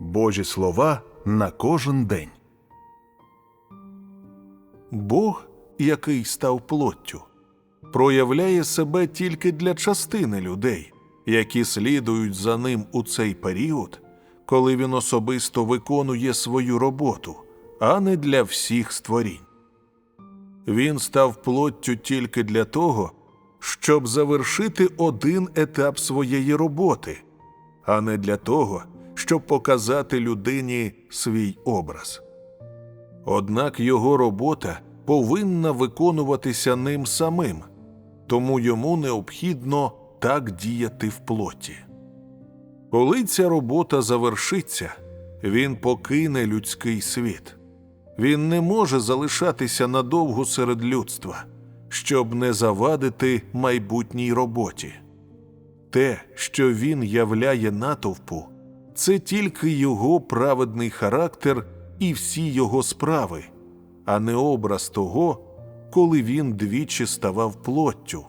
Божі слова на кожен день. Бог, який став плоттю, проявляє себе тільки для частини людей, які слідують за ним у цей період, коли він особисто виконує свою роботу, а не для всіх створінь. Він став плоттю тільки для того, щоб завершити один етап своєї роботи, а не для того, щоб показати людині свій образ. Однак його робота повинна виконуватися ним самим, тому йому необхідно так діяти в плоті. Коли ця робота завершиться, він покине людський світ. Він не може залишатися надовго серед людства, щоб не завадити майбутній роботі. Те, що він являє натовпу, це тільки його праведний характер і всі його справи, а не образ того, коли він двічі ставав плоттю,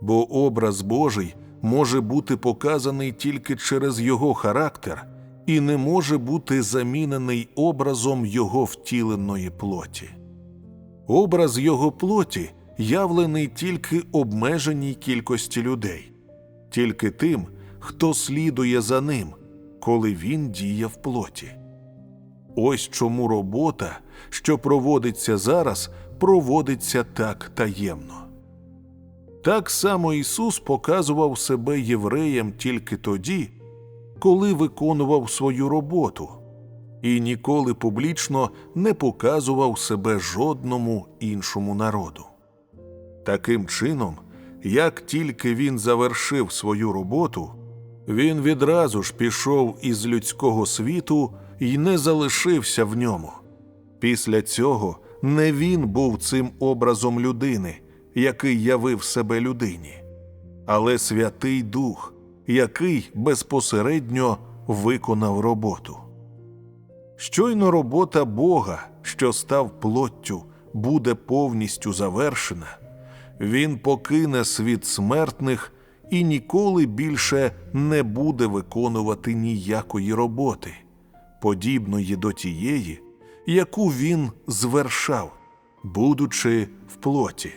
бо образ Божий може бути показаний тільки через його характер і не може бути замінений образом його втіленої плоті. Образ його плоті явлений тільки обмеженій кількості людей, тільки тим, хто слідує за ним, коли він діє в плоті. Ось чому робота, що проводиться зараз, проводиться так таємно. Так само Ісус показував себе євреям тільки тоді, коли виконував свою роботу, і ніколи публічно не показував себе жодному іншому народу. Таким чином, як тільки він завершив свою роботу, він відразу ж пішов із людського світу і не залишився в ньому. Після цього не він був цим образом людини, який явив себе людині, але Святий Дух, який безпосередньо виконав роботу. Щойно робота Бога, що став плоттю, буде повністю завершена, він покине світ смертних і ніколи більше не буде виконувати ніякої роботи, подібної до тієї, яку він звершав, будучи в плоті.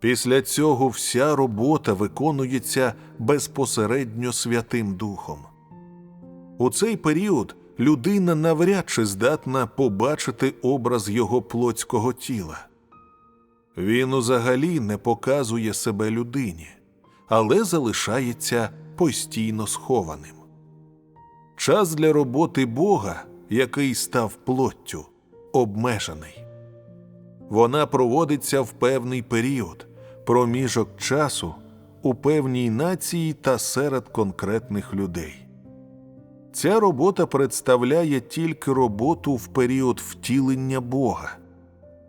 Після цього вся робота виконується безпосередньо Святим Духом. У цей період людина навряд чи здатна побачити образ його плотського тіла. Він узагалі не показує себе людині, але залишається постійно схованим. Час для роботи Бога, який став плоттю, обмежений. Вона проводиться в певний період, проміжок часу у певній нації та серед конкретних людей. Ця робота представляє тільки роботу в період втілення Бога.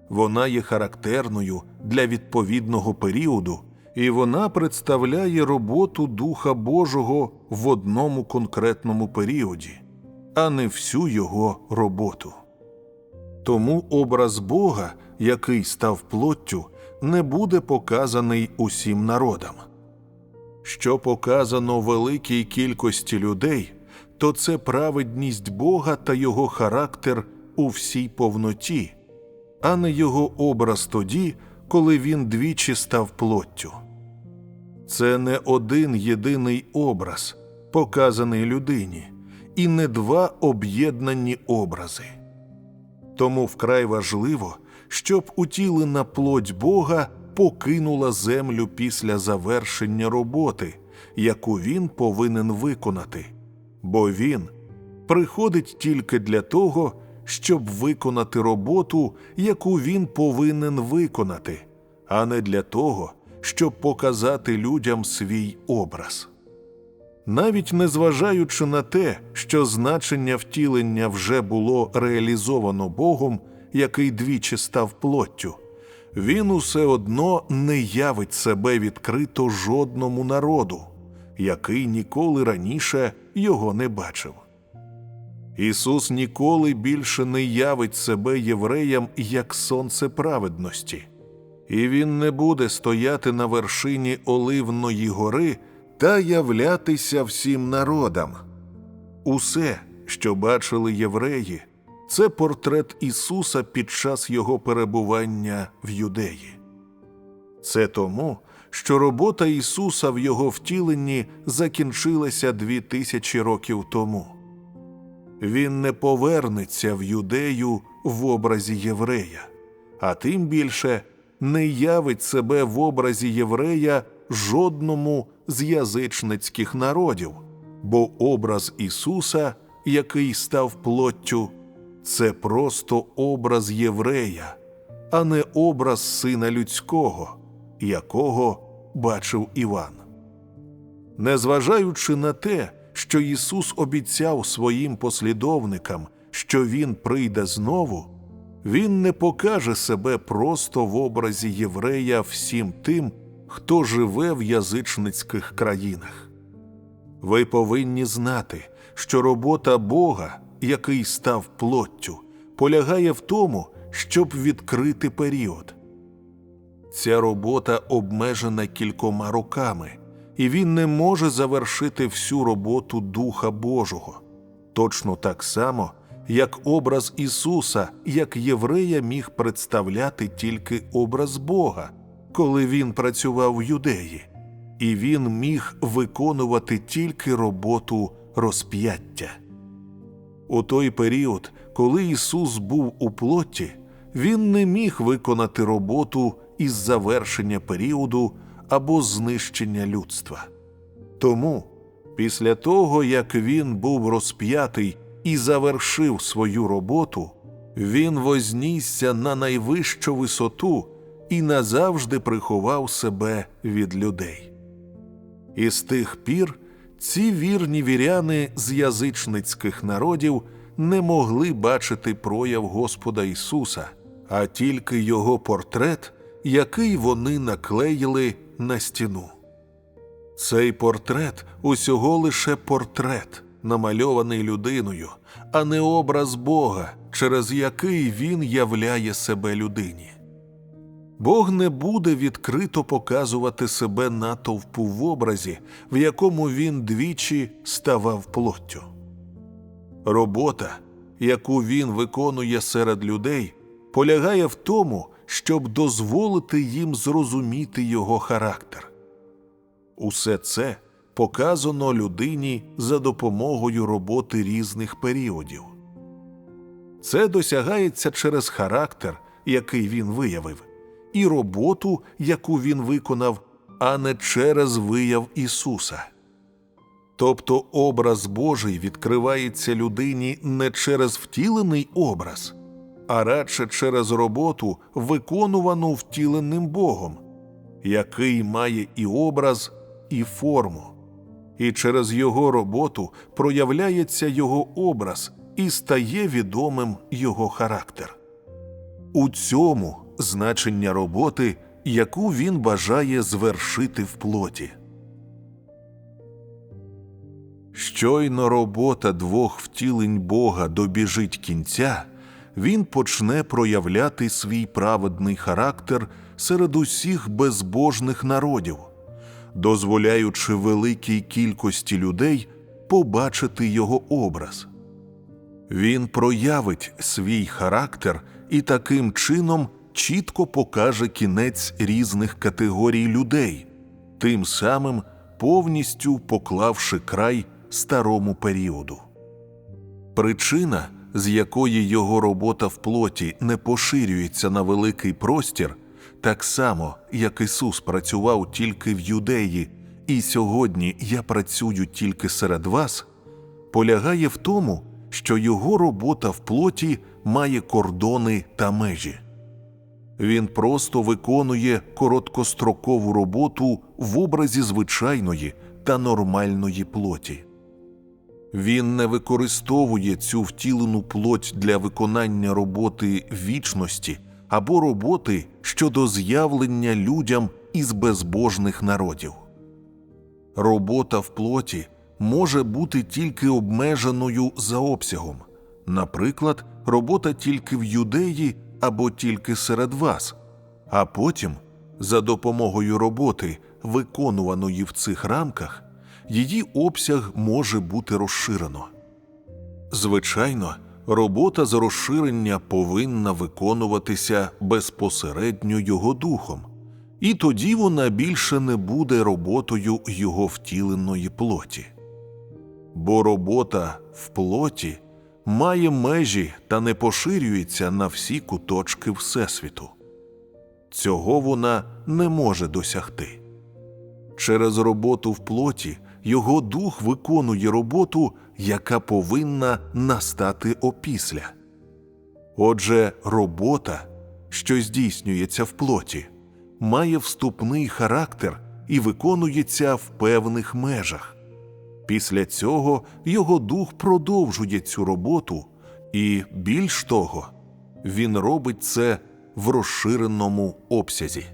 Вона є характерною для відповідного періоду, і вона представляє роботу Духа Божого в одному конкретному періоді, а не всю його роботу. Тому образ Бога, який став плоттю, не буде показаний усім народам. Що показано великій кількості людей, то це праведність Бога та його характер у всій повноті, а не його образ тоді, коли він двічі став плоттю. Це не один єдиний образ, показаний людині, і не два об'єднані образи. Тому вкрай важливо, щоб утілена плоть Бога покинула землю після завершення роботи, яку він повинен виконати, бо він приходить тільки для того, щоб виконати роботу, яку він повинен виконати, а не для того, щоб показати людям свій образ. Навіть незважаючи на те, що значення втілення вже було реалізовано Богом, який двічі став плоттю, він усе одно не явить себе відкрито жодному народу, який ніколи раніше його не бачив. Ісус ніколи більше не явить себе євреям як сонце праведності, і Він не буде стояти на вершині Оливної гори та являтися всім народам. Усе, що бачили євреї, це портрет Ісуса під час Його перебування в Юдеї. Це тому, що робота Ісуса в Його втіленні закінчилася дві тисячі років тому. Він не повернеться в юдею в образі єврея, а тим більше не явить себе в образі єврея жодному з язичницьких народів, бо образ Ісуса, який став плоттю, це просто образ єврея, а не образ сина людського, якого бачив Іван. Незважаючи на те, що Ісус обіцяв своїм послідовникам, що Він прийде знову, Він не покаже себе просто в образі єврея всім тим, хто живе в язичницьких країнах. Ви повинні знати, що робота Бога, який став плоттю, полягає в тому, щоб відкрити період. Ця робота обмежена кількома роками, і він не може завершити всю роботу Духа Божого. Точно так само, як образ Ісуса, як єврея міг представляти тільки образ Бога, коли він працював в юдеї, і він міг виконувати тільки роботу розп'яття. У той період, коли Ісус був у плоті, Він не міг виконати роботу із завершення періоду або знищення людства. Тому, після того, як він був розп'ятий і завершив свою роботу, він вознісся на найвищу висоту і назавжди приховав себе від людей. І з тих пір ці вірні віряни з язичницьких народів не могли бачити прояв Господа Ісуса, а тільки Його портрет, який вони наклеїли на стіну. Цей портрет усього лише портрет, намальований людиною, а не образ Бога, через який він являє себе людині. Бог не буде відкрито показувати себе натовпу в образі, в якому він двічі ставав плоттю. Робота, яку він виконує серед людей, полягає в тому, щоб дозволити їм зрозуміти його характер. Усе це показано людині за допомогою роботи різних періодів. Це досягається через характер, який він виявив, і роботу, яку він виконав, а не через вияв Ісуса. Тобто образ Божий відкривається людині не через втілений образ, а радше через роботу, виконувану втіленим Богом, який має і образ, і форму, і через його роботу проявляється його образ і стає відомим його характер. У цьому значення роботи, яку він бажає звершити в плоті. Щойно робота двох втілень Бога добіжить кінця, він почне проявляти свій праведний характер серед усіх безбожних народів, дозволяючи великій кількості людей побачити його образ. Він проявить свій характер і таким чином чітко покаже кінець різних категорій людей, тим самим повністю поклавши край старому періоду. Причина, з якої його робота в плоті не поширюється на великий простір, так само як Ісус працював тільки в юдеї, і сьогодні я працюю тільки серед вас, полягає в тому, що його робота в плоті має кордони та межі. Він просто виконує короткострокову роботу в образі звичайної та нормальної плоті. Він не використовує цю втілену плоть для виконання роботи вічності або роботи щодо з'явлення людям із безбожних народів. Робота в плоті може бути тільки обмеженою за обсягом, наприклад, робота тільки в юдеї або тільки серед вас, а потім, за допомогою роботи, виконуваної в цих рамках, її обсяг може бути розширено. Звичайно, робота з розширення повинна виконуватися безпосередньо його духом, і тоді вона більше не буде роботою його втіленої плоті. Бо робота в плоті має межі та не поширюється на всі куточки Всесвіту. Цього вона не може досягти. Через роботу в плоті його дух виконує роботу, яка повинна настати опісля. Отже, робота, що здійснюється в плоті, має вступний характер і виконується в певних межах. Після цього його дух продовжує цю роботу, і більш того, він робить це в розширеному обсязі.